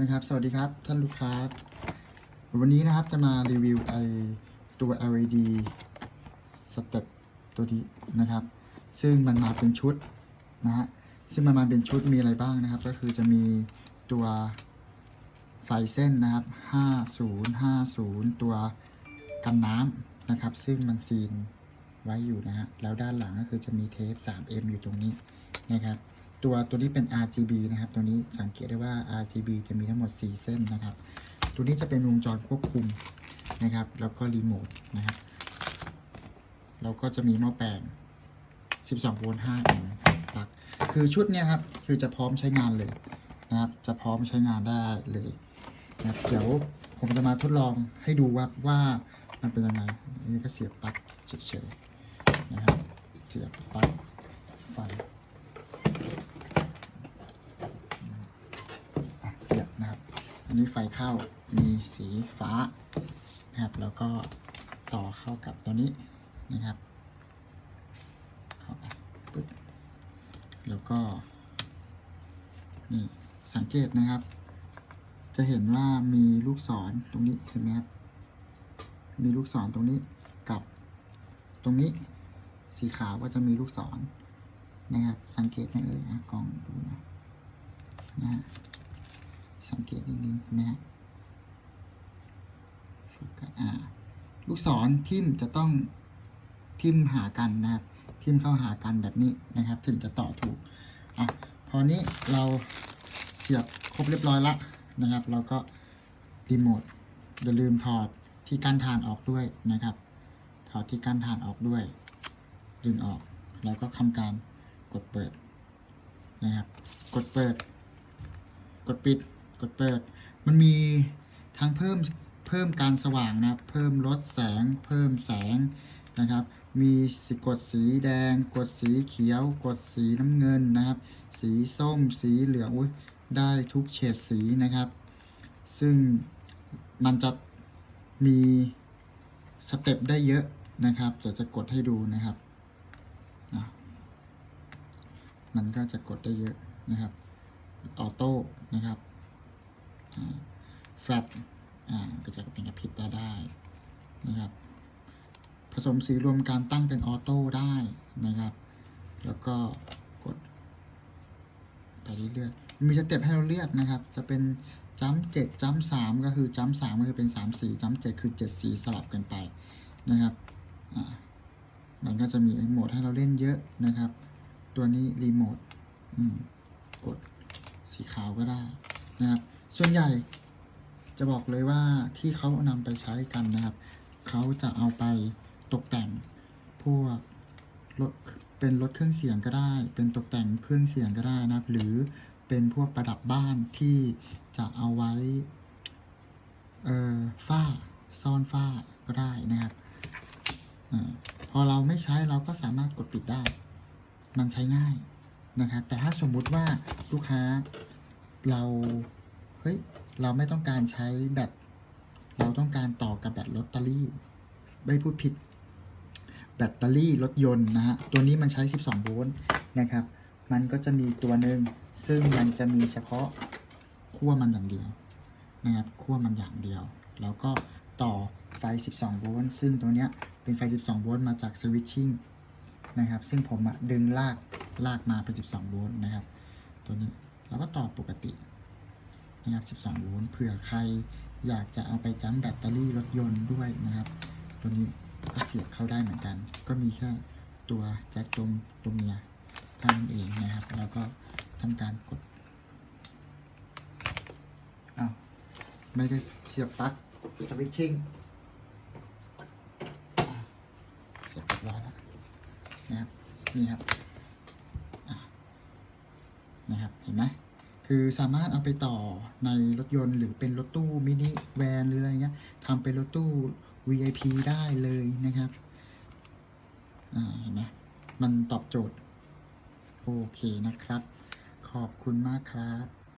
นะครับ สวัสดีครับท่านลูกค้า วันนี้นะครับจะมารีวิวไอตัว LED สเต็ปตัวนี้นะครับ ซึ่งมันมาเป็นชุดนะฮะซึ่งมันมาเป็นชุดมีอะไรบ้างนะครับ ก็คือจะมีตัวไฟเส้นนะครับ 5050 ตัวกันน้ำนะครับ ซึ่งมันซีนไว้อยู่นะฮะแล้วด้านหลังก็คือจะมีเทป 3M อยู่ตรงนี้นะครับ ตัวตัวนี้เป็น RGB นะครับ ตัวนี้สังเกตได้ว่า RGB จะมีทั้งหมด 4 เส้นนะครับ ตัวนี้จะเป็นวงจรควบคุมนะครับ แล้วก็รีโมทนะครับแล้วก็จะมีหม้อแปลง 12 โวลต์ 5 แอมป์ลัก คือชุดนี้ครับ คือจะพร้อมใช้งานเลยนะครับ จะพร้อมใช้งานได้เลยนะครับเดี๋ยวผมจะมาทดลองให้ดูว่าว่ามันเป็นยังไงนนี้ก็เสียบปลั๊กเฉยๆนะครับ เสียบปลั๊กไฟ อะเสียบนะครับ อันนี้ไฟเข้ามีสีฟ้านะครับ แล้วก็ต่อเข้ากับตัวนี้นะครับเข้าไปปึ๊บแล้วก็นี่สังเกตนะครับ จะเห็นว่ามีลูกศรตรงนี้เห็นไหมครับมีลูกศรตรงนี้กับตรงนี้สีขาวก็จะมีลูกศรนะครับ สังเกตไหมเอ่ยอะกล้องดูนะนะฮะ สังเกตนิดนึงนะฮะโฟกัสอ่าลูกศรทิมจะต้องทิมหากันนะครับ ทิมเข้าหากันแบบนี้นะครับ ถึงจะต่อถูกอะพอนี้เราเสียบครบเรียบร้อยละนะครับ เราก็รีโมทอย่าลืมถอดที่กั้นทานออกด้วยนะครับ ถอดที่กั้นทานออกด้วย ดึงออก แล้วก็ทำการกดเปิดนะครับ กดเปิด กดปิด กดเปิด มันมีทั้งเพิ่มเพิ่มการสว่างนะ เพิ่มลดแสง เพิ่มแสงนะครับ มีสกดสีแดง กดสีเขียว กดสีน้ำเงินนะครับ สีส้ม สีเหลืองอุ๊ยได้ทุกเฉดสีนะครับ ซึ่งมันจะมีสเต็ปได้เยอะนะครับ เดี๋ยวจะกดให้ดูนะครับอะมันก็จะกดได้เยอะนะครับ ออโต้นะครับ แฟลตอ่าก็จะเป็นกระพริบตาได้นะครับ ผสมสีรวมการตั้งเป็นออโต้ได้นะครับ แล้วก็กดไปเรื่อยๆมีสเต็ปให้เราเลือกนะครับ จะเป็นจัมเจ็ดจัมสามก็คือจัมสามก็คือเป็นสามสีจัมเจ็ดคือเจ็ดสีสลับกันไปนะครับมันก็จะมีโหมดให้เราเล่นเยอะนะครับ ตัวนี้รีโมทกดสีขาวก็ได้นะครับ ส่วนใหญ่จะบอกเลยว่าที่เขานำไปใช้กันนะครับ เขาจะเอาไปตกแต่งพวกรถเป็นรถเครื่องเสียงก็ได้ เป็นตกแต่งเครื่องเสียงก็ได้นะครับ หรือเป็นพวกประดับบ้านที่จะเอาไว้เอ่อฝ้าซ่อนฝ้าก็ได้นะครับอพอเราไม่ใช้เราก็สามารถกดปิดได้ มันใช้ง่ายนะครับ แต่ถ้าสมมุติว่าลูกค้าเรา ฮ้ย เราไม่ต้องการใช้แบต เราต้องการต่อกับแบตลอตเตอรี่ ไม่พูดผิด แบตเตอรี่รถยนต์นะฮะ ตัวนี้มันใช้ 12 โวลต์นะครับ มันก็จะมีตัวหนึ่งซึ่งมันจะมีเฉพาะขั้วมันอย่างเดียวนะครับขั้วมันอย่างเดียว แล้วก็ต่อไฟ 12 โวลต์ ซึ่งตัวเนี้ยเป็นไฟ 12 โวลต์มาจากสวิตชิ่งนะครับ ซึ่งผมดึงลากลากมาเป็น 12 โวลต์นะครับ ตัวนี้เราก็ต่อปกติ นะครับ 12 โวลต์เผื่อใครอยากจะเอาไปจั้มแบตเตอรี่รถยนต์ด้วยนะครับ ตัวนี้ก็เสียบเข้าได้เหมือนกัน ก็มีแค่ตัวแจ็คตรงตัวเมียท่านเองนะครับ แล้วก็ทำการกดอ้าวไม่ได้เสียบปลั๊กสวิตชิ่งเสียบเรียบร้อยแล้วนะครับ นี่ครับนะครับ เห็นไหม คือสามารถเอาไปต่อในรถยนต์หรือเป็นรถตู้มินิแวนหรืออะไรเงี้ยทำเป็นรถตู้ VIP ได้เลยนะครับ อ่าเห็นไหมมันตอบโจทย์ โอเคนะครับ ขอบคุณมากครับ